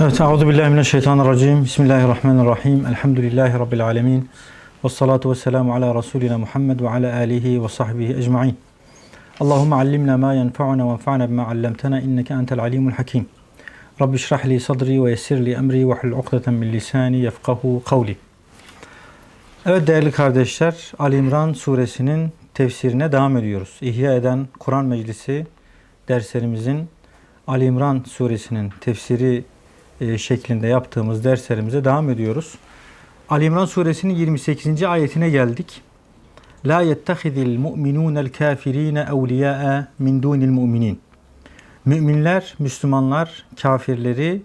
Evet, Euzu billahi mineşşeytanirracim. Bismillahirrahmanirrahim. Elhamdülillahi rabbil alamin. Ves salatu vesselamu ala rasulina Muhammed ve ala alihi ve sahbihi ecmaîn. Allahumme allimna ma yenfa'una ve enfa'na bima 'allamtana inneke entel alimul hakim. Rabbi şrah li sadri ve yessir li emri ve hlul ukdeten min lisani yefkahu kavli. Evet değerli kardeşler, Ali İmran suresinin tefsirine devam ediyoruz. İhya eden Kur'an Meclisi derslerimizin Ali İmran suresinin tefsiri e, şeklinde yaptığımız derslerimize devam ediyoruz. Ali İmran suresinin 28. ayetine geldik. La yettehidil mu'minunel kafirine evliya'a min dunil mu'minin. Müminler, Müslümanlar kafirleri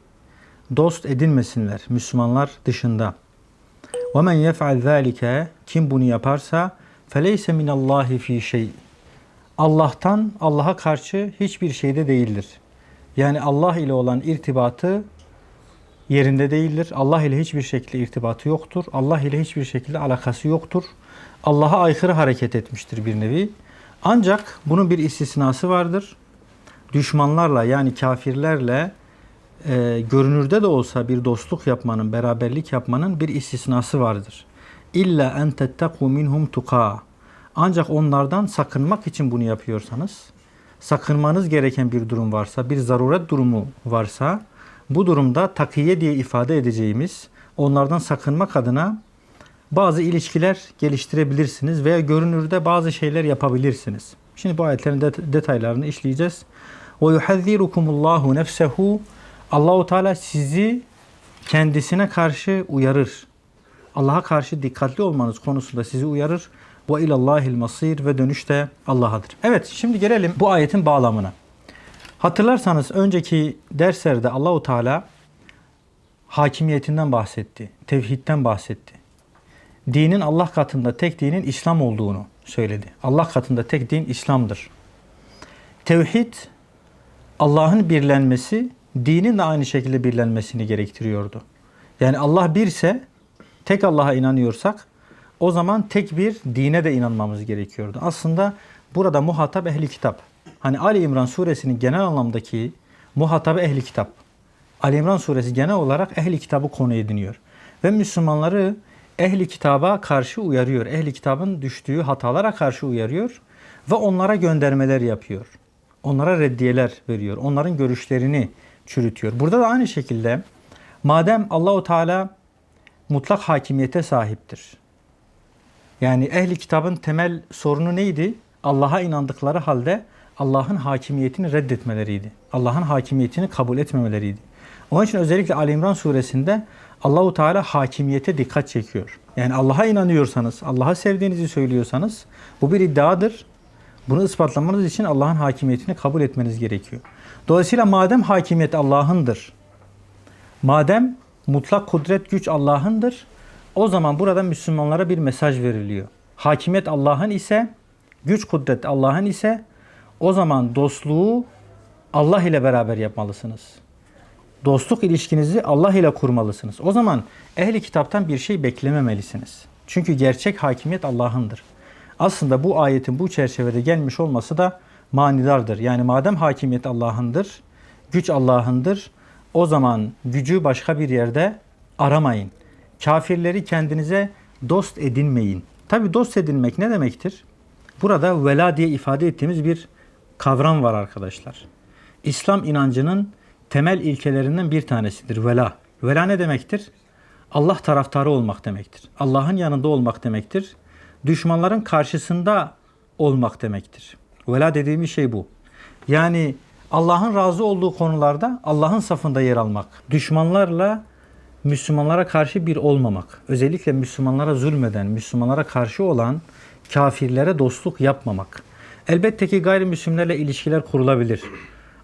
dost edinmesinler. Müslümanlar dışında. Ve men yef'al zâlike kim bunu yaparsa feleyse minallahi fi şey. Allah'tan Allah'a karşı hiçbir şeyde değildir. Yani Allah ile olan irtibatı yerinde değildir. Allah ile hiçbir şekilde irtibatı yoktur. Allah ile hiçbir şekilde alakası yoktur. Allah'a aykırı hareket etmiştir bir nevi. Ancak bunun bir istisnası vardır. Düşmanlarla yani kafirlerle e, görünürde de olsa bir dostluk yapmanın, beraberlik yapmanın bir istisnası vardır. İlla en tetteku minhum tuka. Ancak onlardan sakınmak için bunu yapıyorsanız, sakınmanız gereken bir durum varsa, bir zaruret durumu varsa, bu durumda takiye diye ifade edeceğimiz onlardan sakınmak adına bazı ilişkiler geliştirebilirsiniz veya görünürde bazı şeyler yapabilirsiniz. Şimdi bu ayetlerin det- detaylarını işleyeceğiz. Ve yuhazzirukumullahu nefsehu Allahu Teala sizi kendisine karşı uyarır. Allah'a karşı dikkatli olmanız konusunda sizi uyarır. Ve ilallahil masir ve dönüş de Allah'adır. Evet şimdi gelelim bu ayetin bağlamına. Hatırlarsanız önceki derslerde Allahu Teala hakimiyetinden bahsetti, tevhidden bahsetti. Dinin Allah katında tek dinin İslam olduğunu söyledi. Allah katında tek din İslam'dır. Tevhid Allah'ın birlenmesi, dinin de aynı şekilde birlenmesini gerektiriyordu. Yani Allah birse, tek Allah'a inanıyorsak o zaman tek bir dine de inanmamız gerekiyordu. Aslında burada muhatap ehli kitap. Hani Ali İmran suresinin genel anlamdaki muhatabı ehli kitap. Ali İmran suresi genel olarak ehli kitabı konu ediniyor. Ve Müslümanları ehli kitaba karşı uyarıyor. Ehli kitabın düştüğü hatalara karşı uyarıyor ve onlara göndermeler yapıyor. Onlara reddiyeler veriyor. Onların görüşlerini çürütüyor. Burada da aynı şekilde madem Allahu Teala mutlak hakimiyete sahiptir. Yani ehli kitabın temel sorunu neydi? Allah'a inandıkları halde Allah'ın hakimiyetini reddetmeleriydi. Allah'ın hakimiyetini kabul etmemeleriydi. Onun için özellikle Ali İmran suresinde Allahu Teala hakimiyete dikkat çekiyor. Yani Allah'a inanıyorsanız, Allah'a sevdiğinizi söylüyorsanız bu bir iddiadır. Bunu ispatlamanız için Allah'ın hakimiyetini kabul etmeniz gerekiyor. Dolayısıyla madem hakimiyet Allah'ındır, madem mutlak kudret güç Allah'ındır, o zaman burada Müslümanlara bir mesaj veriliyor. Hakimiyet Allah'ın ise, güç kudret Allah'ın ise o zaman dostluğu Allah ile beraber yapmalısınız. Dostluk ilişkinizi Allah ile kurmalısınız. O zaman ehli kitaptan bir şey beklememelisiniz. Çünkü gerçek hakimiyet Allah'ındır. Aslında bu ayetin bu çerçevede gelmiş olması da manidardır. Yani madem hakimiyet Allah'ındır, güç Allah'ındır, o zaman gücü başka bir yerde aramayın. Kafirleri kendinize dost edinmeyin. Tabi dost edinmek ne demektir? Burada vela diye ifade ettiğimiz bir kavram var arkadaşlar. İslam inancının temel ilkelerinden bir tanesidir vela. Vela ne demektir? Allah taraftarı olmak demektir. Allah'ın yanında olmak demektir. Düşmanların karşısında olmak demektir. Vela dediğimiz şey bu. Yani Allah'ın razı olduğu konularda Allah'ın safında yer almak. Düşmanlarla Müslümanlara karşı bir olmamak. Özellikle Müslümanlara zulmeden, Müslümanlara karşı olan kafirlere dostluk yapmamak. Elbette ki gayrimüslimlerle ilişkiler kurulabilir.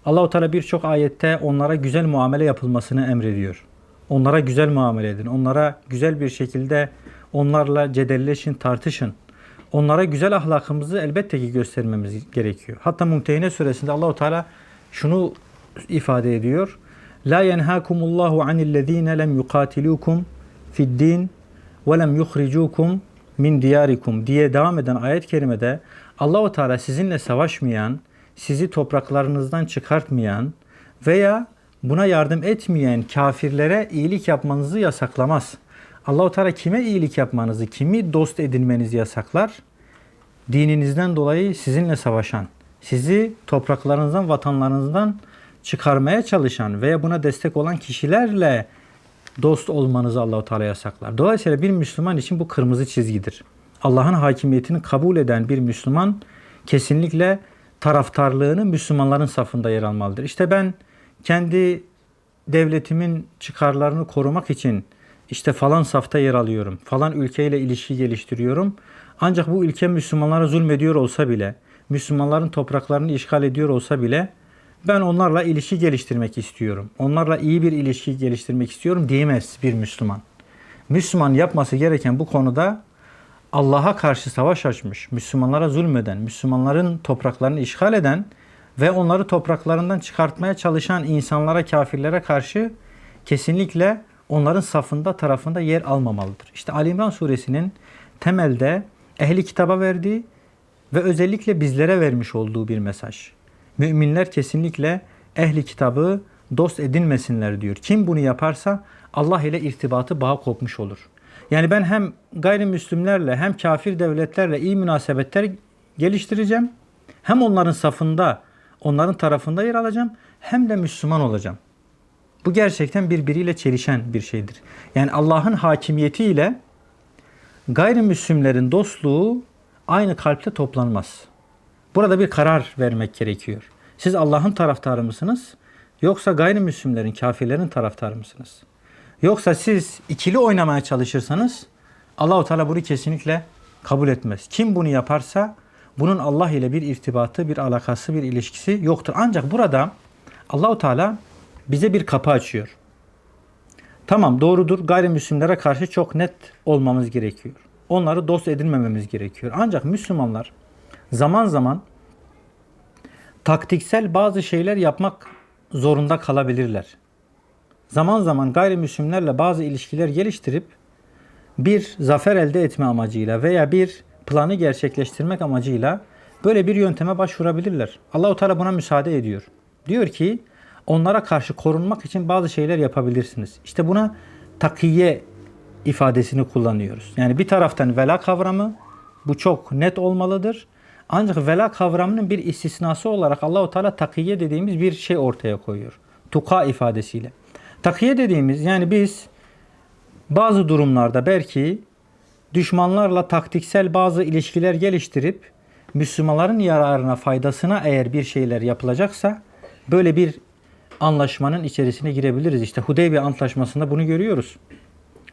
Allahu Teala birçok ayette onlara güzel muamele yapılmasını emrediyor. Onlara güzel muamele edin. Onlara güzel bir şekilde onlarla cedelleşin, tartışın. Onlara güzel ahlakımızı elbette ki göstermemiz gerekiyor. Hatta Mumtehine suresinde Allahu Teala şunu ifade ediyor. La yenhakumullahu anillezine lem yukatilukum fid din ve lem yukhricukum min diyarikum diye devam eden ayet-i kerimede Allahu Teala sizinle savaşmayan, sizi topraklarınızdan çıkartmayan veya buna yardım etmeyen kafirlere iyilik yapmanızı yasaklamaz. Allahu Teala kime iyilik yapmanızı, kimi dost edinmenizi yasaklar? Dininizden dolayı sizinle savaşan, sizi topraklarınızdan, vatanlarınızdan çıkarmaya çalışan veya buna destek olan kişilerle dost olmanızı Allahu Teala yasaklar. Dolayısıyla bir Müslüman için bu kırmızı çizgidir. Allah'ın hakimiyetini kabul eden bir Müslüman kesinlikle taraftarlığını Müslümanların safında yer almalıdır. İşte ben kendi devletimin çıkarlarını korumak için işte falan safta yer alıyorum. Falan ülkeyle ilişki geliştiriyorum. Ancak bu ülke Müslümanlara zulmediyor olsa bile, Müslümanların topraklarını işgal ediyor olsa bile ben onlarla ilişki geliştirmek istiyorum. Onlarla iyi bir ilişki geliştirmek istiyorum diyemez bir Müslüman. Müslüman yapması gereken bu konuda Allah'a karşı savaş açmış, Müslümanlara zulmeden, Müslümanların topraklarını işgal eden ve onları topraklarından çıkartmaya çalışan insanlara, kafirlere karşı kesinlikle onların safında, tarafında yer almamalıdır. İşte Ali İmran suresinin temelde ehli kitaba verdiği ve özellikle bizlere vermiş olduğu bir mesaj. Müminler kesinlikle ehli kitabı dost edinmesinler diyor. Kim bunu yaparsa Allah ile irtibatı bağ kopmuş olur. Yani ben hem gayrimüslimlerle hem kafir devletlerle iyi münasebetler geliştireceğim. Hem onların safında, onların tarafında yer alacağım hem de Müslüman olacağım. Bu gerçekten birbiriyle çelişen bir şeydir. Yani Allah'ın hakimiyetiyle gayrimüslimlerin dostluğu aynı kalpte toplanmaz. Burada bir karar vermek gerekiyor. Siz Allah'ın taraftarı mısınız? Yoksa gayrimüslimlerin, kafirlerin taraftarı mısınız? Yoksa siz ikili oynamaya çalışırsanız Allahu Teala bunu kesinlikle kabul etmez. Kim bunu yaparsa bunun Allah ile bir irtibatı, bir alakası, bir ilişkisi yoktur. Ancak burada Allahu Teala bize bir kapı açıyor. Tamam doğrudur gayrimüslimlere karşı çok net olmamız gerekiyor. Onları dost edinmememiz gerekiyor. Ancak Müslümanlar zaman zaman taktiksel bazı şeyler yapmak zorunda kalabilirler. Zaman zaman gayrimüslimlerle bazı ilişkiler geliştirip bir zafer elde etme amacıyla veya bir planı gerçekleştirmek amacıyla böyle bir yönteme başvurabilirler. Allahu Teala buna müsaade ediyor. Diyor ki onlara karşı korunmak için bazı şeyler yapabilirsiniz. İşte buna takiye ifadesini kullanıyoruz. Yani bir taraftan vela kavramı bu çok net olmalıdır. Ancak vela kavramının bir istisnası olarak Allahu Teala takiye dediğimiz bir şey ortaya koyuyor. Tuka ifadesiyle. Takiye dediğimiz yani biz bazı durumlarda belki düşmanlarla taktiksel bazı ilişkiler geliştirip Müslümanların yararına, faydasına eğer bir şeyler yapılacaksa böyle bir anlaşmanın içerisine girebiliriz. İşte Hudeybiye Antlaşması'nda bunu görüyoruz.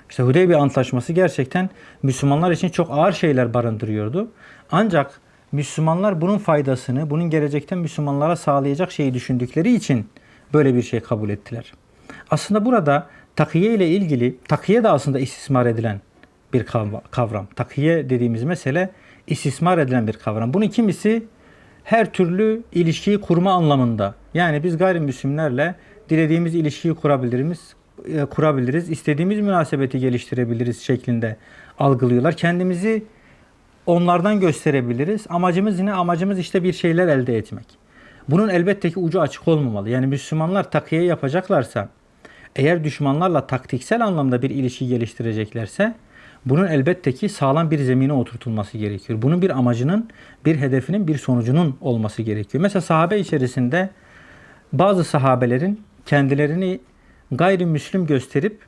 İşte Hudeybiye Antlaşması gerçekten Müslümanlar için çok ağır şeyler barındırıyordu. Ancak Müslümanlar bunun faydasını, bunun gelecekten Müslümanlara sağlayacak şeyi düşündükleri için böyle bir şey kabul ettiler. Aslında burada takiye ile ilgili, takiye de aslında istismar edilen bir kavram. Takiye dediğimiz mesele istismar edilen bir kavram. Bunu kimisi her türlü ilişkiyi kurma anlamında. Yani biz gayrimüslimlerle dilediğimiz ilişkiyi kurabiliriz, e, kurabiliriz, istediğimiz münasebeti geliştirebiliriz şeklinde algılıyorlar. Kendimizi onlardan gösterebiliriz. Amacımız ne? Amacımız işte bir şeyler elde etmek. Bunun elbette ki ucu açık olmamalı. Yani Müslümanlar takiye yapacaklarsa, eğer düşmanlarla taktiksel anlamda bir ilişki geliştireceklerse, bunun elbette ki sağlam bir zemine oturtulması gerekiyor. Bunun bir amacının, bir hedefinin, bir sonucunun olması gerekiyor. Mesela sahabe içerisinde bazı sahabelerin kendilerini gayrimüslim gösterip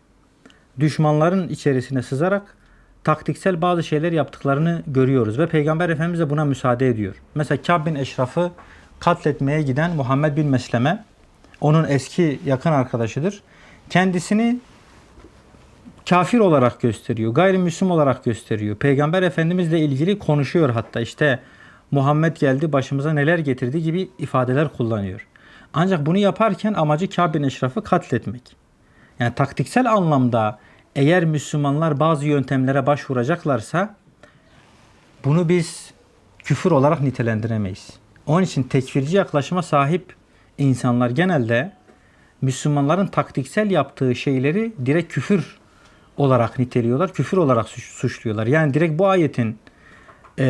düşmanların içerisine sızarak taktiksel bazı şeyler yaptıklarını görüyoruz ve Peygamber Efendimiz de buna müsaade ediyor. Mesela Kâb bin Eşraf'ı katletmeye giden Muhammed bin Mesleme onun eski yakın arkadaşıdır. Kendisini kafir olarak gösteriyor, gayrimüslim olarak gösteriyor. Peygamber Efendimizle ilgili konuşuyor hatta işte Muhammed geldi başımıza neler getirdi gibi ifadeler kullanıyor. Ancak bunu yaparken amacı Kâb bin Eşraf'ı katletmek. Yani taktiksel anlamda eğer Müslümanlar bazı yöntemlere başvuracaklarsa bunu biz küfür olarak nitelendiremeyiz. Onun için tekfirci yaklaşıma sahip insanlar genelde Müslümanların taktiksel yaptığı şeyleri direkt küfür olarak niteliyorlar. Küfür olarak suçluyorlar. Yani direkt bu ayetin e,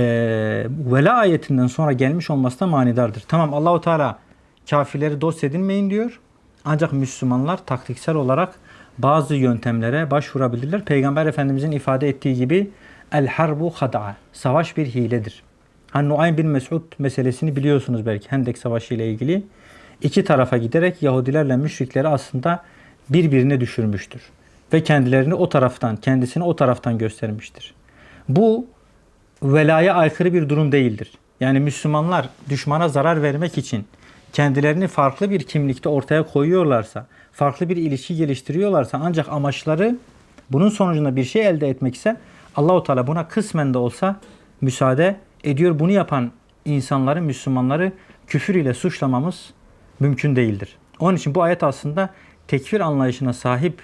vela ayetinden sonra gelmiş olması da manidardır. Tamam Allahu Teala kafirleri dost edinmeyin diyor. Ancak Müslümanlar taktiksel olarak bazı yöntemlere başvurabilirler. Peygamber Efendimizin ifade ettiği gibi el harbu hada'a. Savaş bir hiledir. Hani Nuaym bin Mesud meselesini biliyorsunuz belki Hendek Savaşı ile ilgili. İki tarafa giderek Yahudilerle müşrikleri aslında birbirine düşürmüştür. Ve kendilerini o taraftan, kendisini o taraftan göstermiştir. Bu velaya aykırı bir durum değildir. Yani Müslümanlar düşmana zarar vermek için kendilerini farklı bir kimlikte ortaya koyuyorlarsa, farklı bir ilişki geliştiriyorlarsa ancak amaçları bunun sonucunda bir şey elde etmekse Allahu Teala buna kısmen de olsa müsaade ediyor. Bunu yapan insanları, Müslümanları küfür ile suçlamamız mümkün değildir. Onun için bu ayet aslında tekfir anlayışına sahip,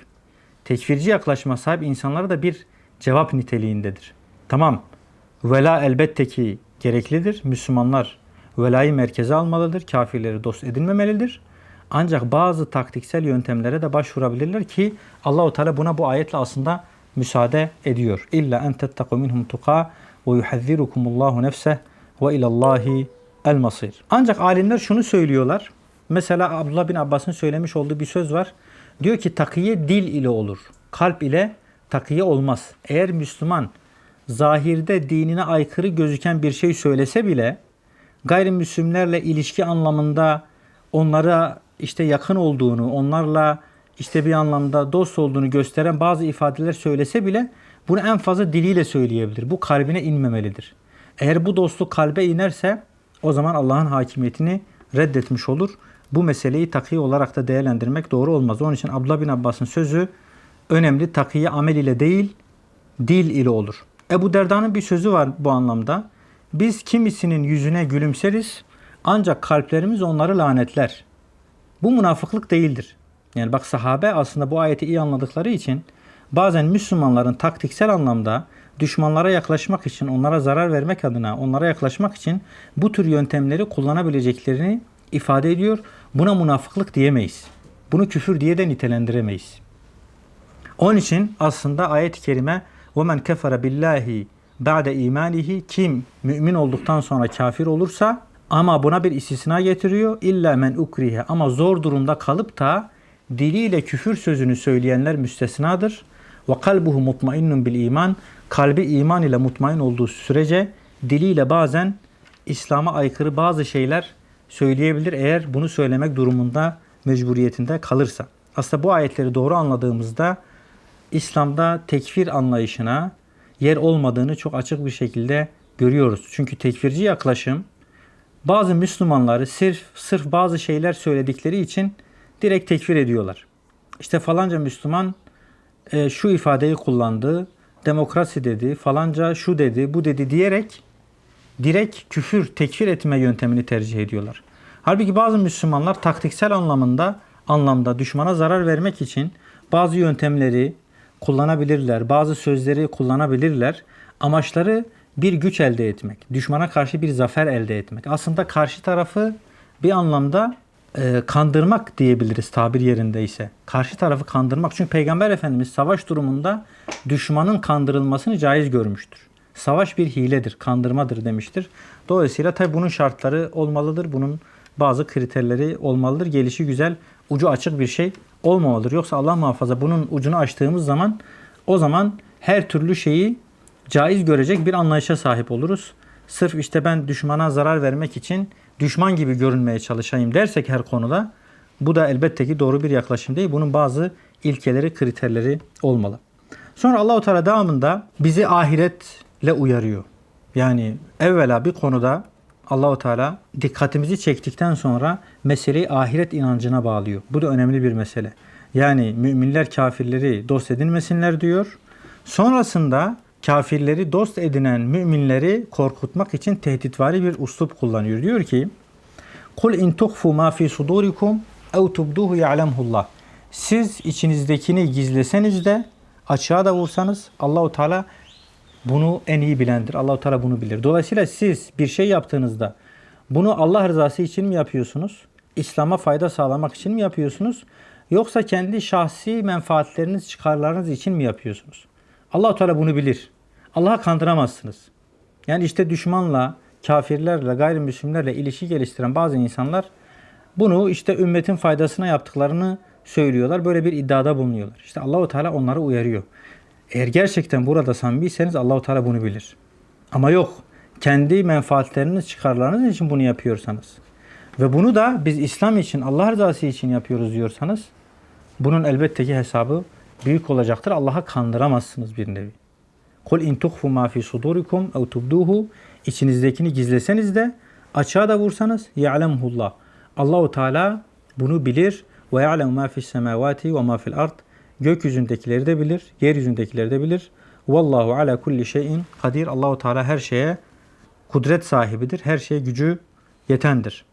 tekfirci yaklaşıma sahip insanlara da bir cevap niteliğindedir. Tamam, vela elbette ki gereklidir. Müslümanlar velayı merkeze almalıdır. Kafirleri dost edinmemelidir. Ancak bazı taktiksel yöntemlere de başvurabilirler ki Allahu Teala buna bu ayetle aslında müsaade ediyor. İlla en tettaku minhum tuqa ve yuhazzirukumullahu nefseh ve ilallahi el masir. Ancak alimler şunu söylüyorlar. Mesela Abdullah bin Abbas'ın söylemiş olduğu bir söz var. Diyor ki takiye dil ile olur. Kalp ile takiye olmaz. Eğer Müslüman zahirde dinine aykırı gözüken bir şey söylese bile gayrimüslimlerle ilişki anlamında onlara işte yakın olduğunu, onlarla işte bir anlamda dost olduğunu gösteren bazı ifadeler söylese bile bunu en fazla diliyle söyleyebilir. Bu kalbine inmemelidir. Eğer bu dostluk kalbe inerse o zaman Allah'ın hakimiyetini reddetmiş olur. Bu meseleyi takiye olarak da değerlendirmek doğru olmaz. Onun için Abdullah bin Abbas'ın sözü önemli takiye amel ile değil dil ile olur. Ebu Derda'nın bir sözü var bu anlamda. Biz kimisinin yüzüne gülümseriz ancak kalplerimiz onları lanetler. Bu münafıklık değildir. Yani bak sahabe aslında bu ayeti iyi anladıkları için bazen Müslümanların taktiksel anlamda düşmanlara yaklaşmak için, onlara zarar vermek adına, onlara yaklaşmak için bu tür yöntemleri kullanabileceklerini ifade ediyor. Buna münafıklık diyemeyiz. Bunu küfür diye de nitelendiremeyiz. Onun için aslında ayet-i kerime وَمَنْ كَفَرَ بِاللّٰهِ ba'de imanihi kim mümin olduktan sonra kafir olursa ama buna bir istisna getiriyor. İlla men ukrihe ama zor durumda kalıp da diliyle küfür sözünü söyleyenler müstesnadır. Ve kalbuhu mutmainnun bil iman. Kalbi iman ile mutmain olduğu sürece diliyle bazen İslam'a aykırı bazı şeyler söyleyebilir eğer bunu söylemek durumunda mecburiyetinde kalırsa. Aslında bu ayetleri doğru anladığımızda İslam'da tekfir anlayışına yer olmadığını çok açık bir şekilde görüyoruz. Çünkü tekfirci yaklaşım bazı Müslümanları sırf sırf bazı şeyler söyledikleri için direkt tekfir ediyorlar. İşte falanca Müslüman e, şu ifadeyi kullandı, demokrasi dedi, falanca şu dedi, bu dedi diyerek direkt küfür, tekfir etme yöntemini tercih ediyorlar. Halbuki bazı Müslümanlar taktiksel anlamında anlamda düşmana zarar vermek için bazı yöntemleri kullanabilirler, bazı sözleri kullanabilirler. Amaçları bir güç elde etmek, düşmana karşı bir zafer elde etmek. Aslında karşı tarafı bir anlamda e, kandırmak diyebiliriz tabir yerindeyse. Karşı tarafı kandırmak. Çünkü Peygamber Efendimiz savaş durumunda düşmanın kandırılmasını caiz görmüştür. Savaş bir hiledir, kandırmadır demiştir. Dolayısıyla tabi bunun şartları olmalıdır. Bunun bazı kriterleri olmalıdır. Gelişi güzel, ucu açık bir şey olmamalıdır. Yoksa Allah muhafaza bunun ucunu açtığımız zaman o zaman her türlü şeyi caiz görecek bir anlayışa sahip oluruz. Sırf işte ben düşmana zarar vermek için düşman gibi görünmeye çalışayım dersek her konuda bu da elbette ki doğru bir yaklaşım değil. Bunun bazı ilkeleri, kriterleri olmalı. Sonra Allahu Teala devamında bizi ahiretle uyarıyor. Yani evvela bir konuda Allahu Teala dikkatimizi çektikten sonra meseleyi ahiret inancına bağlıyor. Bu da önemli bir mesele. Yani müminler kafirleri dost edinmesinler diyor. Sonrasında kafirleri dost edinen müminleri korkutmak için tehditvari bir uslup kullanıyor. Diyor ki: "Kul in tuhfu ma fi sudurikum ev tubduhu ya'lemullah." Siz içinizdekini gizleseniz de açığa da vursanız Allahu Teala bunu en iyi bilendir. Allahu Teala bunu bilir. Dolayısıyla siz bir şey yaptığınızda bunu Allah rızası için mi yapıyorsunuz? İslam'a fayda sağlamak için mi yapıyorsunuz? Yoksa kendi şahsi menfaatleriniz, çıkarlarınız için mi yapıyorsunuz? Allah Teala bunu bilir. Allah'a kandıramazsınız. Yani işte düşmanla, kafirlerle, gayrimüslimlerle ilişki geliştiren bazı insanlar Bunu işte ümmetin faydasına yaptıklarını söylüyorlar. Böyle bir iddiada bulunuyorlar. İşte Allahu Teala onları uyarıyor. Eğer gerçekten burada samimiyseniz Allahu Teala bunu bilir. Ama yok. Kendi menfaatleriniz, çıkarlarınız için bunu yapıyorsanız ve bunu da biz İslam için, Allah rızası için yapıyoruz diyorsanız bunun elbette ki hesabı büyük olacaktır. Allah'a kandıramazsınız bir nevi. Kul in tuhfu ma fi sudurikum ev tubduhu içinizdekini gizleseniz de açığa da vursanız ya'lemullah. Allahu Teala bunu bilir ve ya'lemu ma fi's semavati ve ma fil ard. Gökyüzündekileri de bilir, yeryüzündekileri de bilir. Vallahu ala kulli şeyin kadir. Allahu Teala her şeye kudret sahibidir. Her şeye gücü yetendir.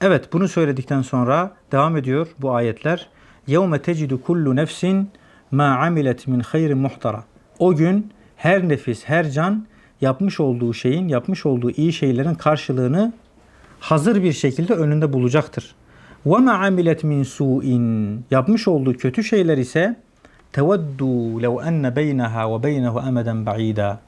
Evet bunu söyledikten sonra devam ediyor bu ayetler. Yevme tecidu kullu nefsin ma amilet min hayrin muhtara. O gün her nefis, her can yapmış olduğu şeyin, yapmış olduğu iyi şeylerin karşılığını hazır bir şekilde önünde bulacaktır. Ve ma amilet min su'in. Yapmış olduğu kötü şeyler ise teveddu lev enne beynaha ve beynehu ameden ba'ida.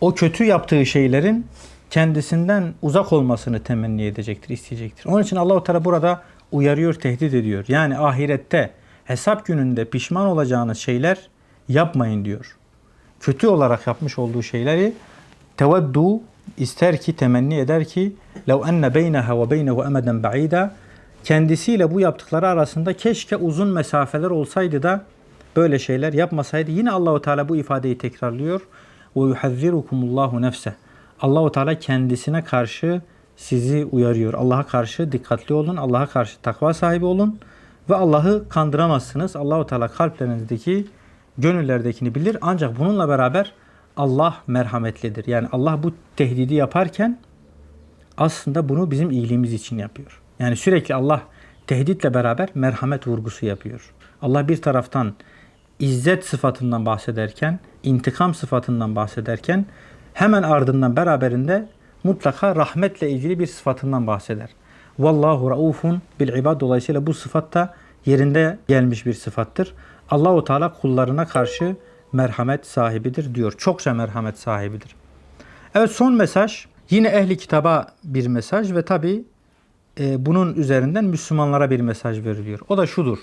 O kötü yaptığı şeylerin kendisinden uzak olmasını temenni edecektir, isteyecektir. Onun için Allahu Teala burada uyarıyor, tehdit ediyor. Yani ahirette hesap gününde pişman olacağınız şeyler yapmayın diyor. Kötü olarak yapmış olduğu şeyleri teveddu ister ki temenni eder ki lev enne beyneha ve beynehu ameden ba'ida kendisiyle bu yaptıkları arasında keşke uzun mesafeler olsaydı da böyle şeyler yapmasaydı. Yine Allahu Teala bu ifadeyi tekrarlıyor. Ve yuhazzirukumullahu nefse. Allahu Teala kendisine karşı sizi uyarıyor. Allah'a karşı dikkatli olun. Allah'a karşı takva sahibi olun ve Allah'ı kandıramazsınız. Allahu Teala kalplerinizdeki gönüllerdekini bilir. Ancak bununla beraber Allah merhametlidir. Yani Allah bu tehdidi yaparken aslında bunu bizim iyiliğimiz için yapıyor. Yani sürekli Allah tehditle beraber merhamet vurgusu yapıyor. Allah bir taraftan izzet sıfatından bahsederken, intikam sıfatından bahsederken hemen ardından beraberinde mutlaka rahmetle ilgili bir sıfatından bahseder. Vallahu raufun bil ibad dolayısıyla bu sıfat da yerinde gelmiş bir sıfattır. Allahu Teala kullarına karşı merhamet sahibidir diyor. Çokça merhamet sahibidir. Evet son mesaj yine ehli kitaba bir mesaj ve tabi e, bunun üzerinden Müslümanlara bir mesaj veriliyor. O da şudur.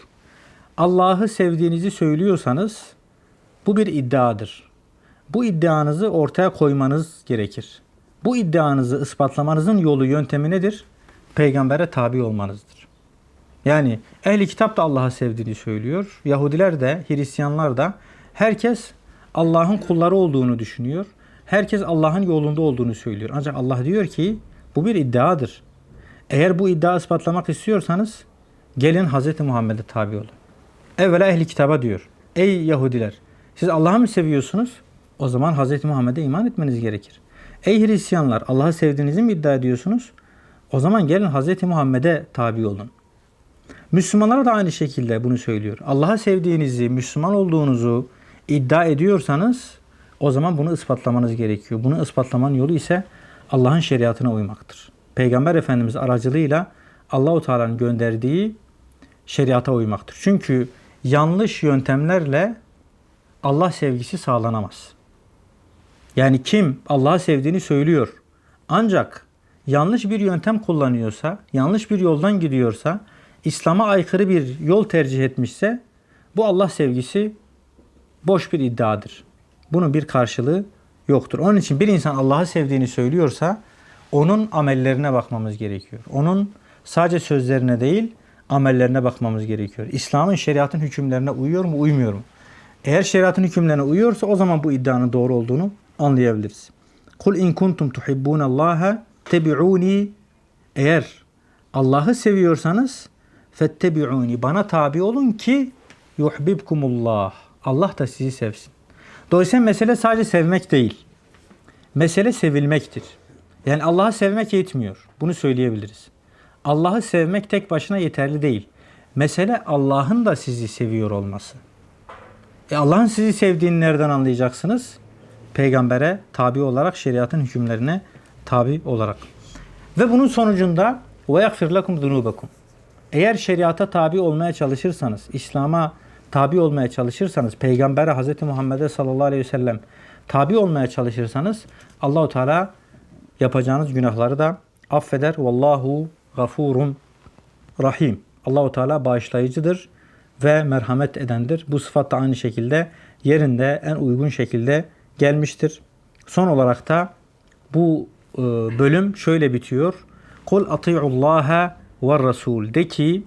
Allah'ı sevdiğinizi söylüyorsanız bu bir iddiadır. Bu iddianızı ortaya koymanız gerekir. Bu iddianızı ispatlamanızın yolu yöntemi nedir? Peygambere tabi olmanızdır. Yani ehli kitap da Allah'ı sevdiğini söylüyor. Yahudiler de, Hristiyanlar da herkes Allah'ın kulları olduğunu düşünüyor. Herkes Allah'ın yolunda olduğunu söylüyor. Ancak Allah diyor ki bu bir iddiadır. Eğer bu iddia ispatlamak istiyorsanız gelin Hz. Muhammed'e tabi olun. Evvela ehli kitaba diyor. Ey Yahudiler siz Allah'ı mı seviyorsunuz? O zaman Hz. Muhammed'e iman etmeniz gerekir. Ey Hristiyanlar Allah'ı sevdiğinizi mi iddia ediyorsunuz? O zaman gelin Hz. Muhammed'e tabi olun. Müslümanlara da aynı şekilde bunu söylüyor. Allah'ı sevdiğinizi, Müslüman olduğunuzu iddia ediyorsanız o zaman bunu ispatlamanız gerekiyor. Bunu ispatlamanın yolu ise Allah'ın şeriatına uymaktır. Peygamber Efendimiz aracılığıyla Allahu Teala'nın gönderdiği şeriata uymaktır. Çünkü yanlış yöntemlerle Allah sevgisi sağlanamaz. Yani kim Allah'ı sevdiğini söylüyor ancak yanlış bir yöntem kullanıyorsa, yanlış bir yoldan gidiyorsa, İslam'a aykırı bir yol tercih etmişse bu Allah sevgisi boş bir iddiadır. Bunun bir karşılığı yoktur. Onun için bir insan Allah'ı sevdiğini söylüyorsa onun amellerine bakmamız gerekiyor. Onun sadece sözlerine değil amellerine bakmamız gerekiyor. İslam'ın şeriatın hükümlerine uyuyor mu, uymuyor mu? Eğer şeriatın hükümlerine uyuyorsa o zaman bu iddianın doğru olduğunu anlayabiliriz. Kul in kuntum tuhibbunallaha tebi'uni eğer Allah'ı seviyorsanız fettebi'uni bana tabi olun ki yuhibbukumullah. Allah da sizi sevsin. Dolayısıyla mesele sadece sevmek değil. Mesele sevilmektir. Yani Allah'ı sevmek yetmiyor. Bunu söyleyebiliriz. Allah'ı sevmek tek başına yeterli değil. Mesele Allah'ın da sizi seviyor olması. E Allah'ın sizi sevdiğini nereden anlayacaksınız? Peygambere tabi olarak, şeriatın hükümlerine tabi olarak. Ve bunun sonucunda ve yakfir lekum zunubakum. Eğer şeriata tabi olmaya çalışırsanız, İslam'a tabi olmaya çalışırsanız, Peygambere Hz. Muhammed'e sallallahu aleyhi ve sellem tabi olmaya çalışırsanız Allahu Teala yapacağınız günahları da affeder. Vallahu gafurun Rahim. Allahu Teala bağışlayıcıdır ve merhamet edendir. Bu sıfat da aynı şekilde yerinde en uygun şekilde gelmiştir. Son olarak da bu e, bölüm şöyle bitiyor. Kul ati'ullaha ve rasul. De ki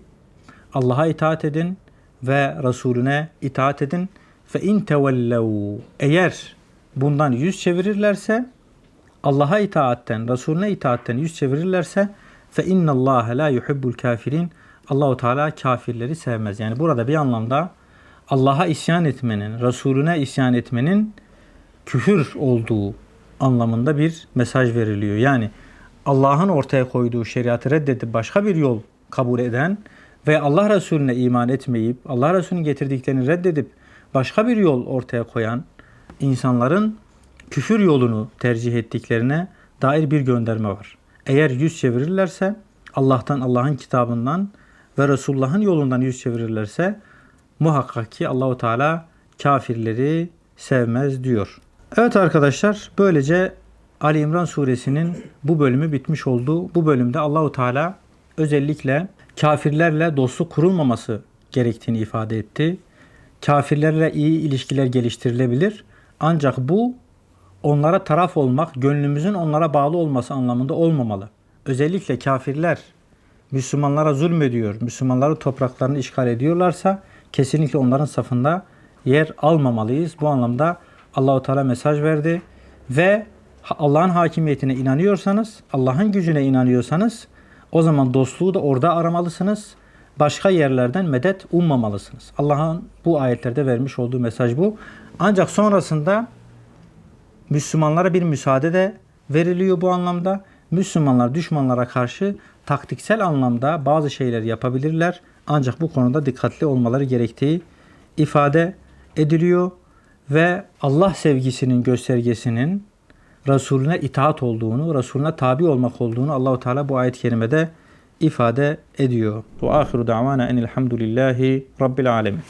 Allah'a itaat edin ve Resulüne itaat edin. Fe in tevellev. Eğer bundan yüz çevirirlerse Allah'a itaatten, Resulüne itaatten yüz çevirirlerse fe innallaha la yuhibbul kafirin. Allahu Teala kafirleri sevmez. Yani burada bir anlamda Allah'a isyan etmenin, Resulüne isyan etmenin küfür olduğu anlamında bir mesaj veriliyor. Yani Allah'ın ortaya koyduğu şeriatı reddedip başka bir yol kabul eden ve Allah Resulüne iman etmeyip Allah Resulü'nün getirdiklerini reddedip başka bir yol ortaya koyan insanların küfür yolunu tercih ettiklerine dair bir gönderme var. Eğer yüz çevirirlerse Allah'tan, Allah'ın kitabından ve Resulullah'ın yolundan yüz çevirirlerse muhakkak ki Allahu Teala kafirleri sevmez diyor. Evet arkadaşlar böylece Ali İmran suresinin bu bölümü bitmiş oldu. Bu bölümde Allahu Teala özellikle kafirlerle dostluk kurulmaması gerektiğini ifade etti. Kafirlerle iyi ilişkiler geliştirilebilir. Ancak bu onlara taraf olmak, gönlümüzün onlara bağlı olması anlamında olmamalı. Özellikle kafirler Müslümanlara zulmediyor, Müslümanların topraklarını işgal ediyorlarsa kesinlikle onların safında yer almamalıyız. Bu anlamda Allahu Teala mesaj verdi ve Allah'ın hakimiyetine inanıyorsanız, Allah'ın gücüne inanıyorsanız o zaman dostluğu da orada aramalısınız. Başka yerlerden medet ummamalısınız. Allah'ın bu ayetlerde vermiş olduğu mesaj bu. Ancak sonrasında Müslümanlara bir müsaade de veriliyor bu anlamda. Müslümanlar düşmanlara karşı taktiksel anlamda bazı şeyler yapabilirler. Ancak bu konuda dikkatli olmaları gerektiği ifade ediliyor ve Allah sevgisinin göstergesinin Resulüne itaat olduğunu, Resulüne tabi olmak olduğunu Allahu Teala bu ayet-i kerimede ifade ediyor. Ve ahiru davana enilhamdülillahi rabbil alemin.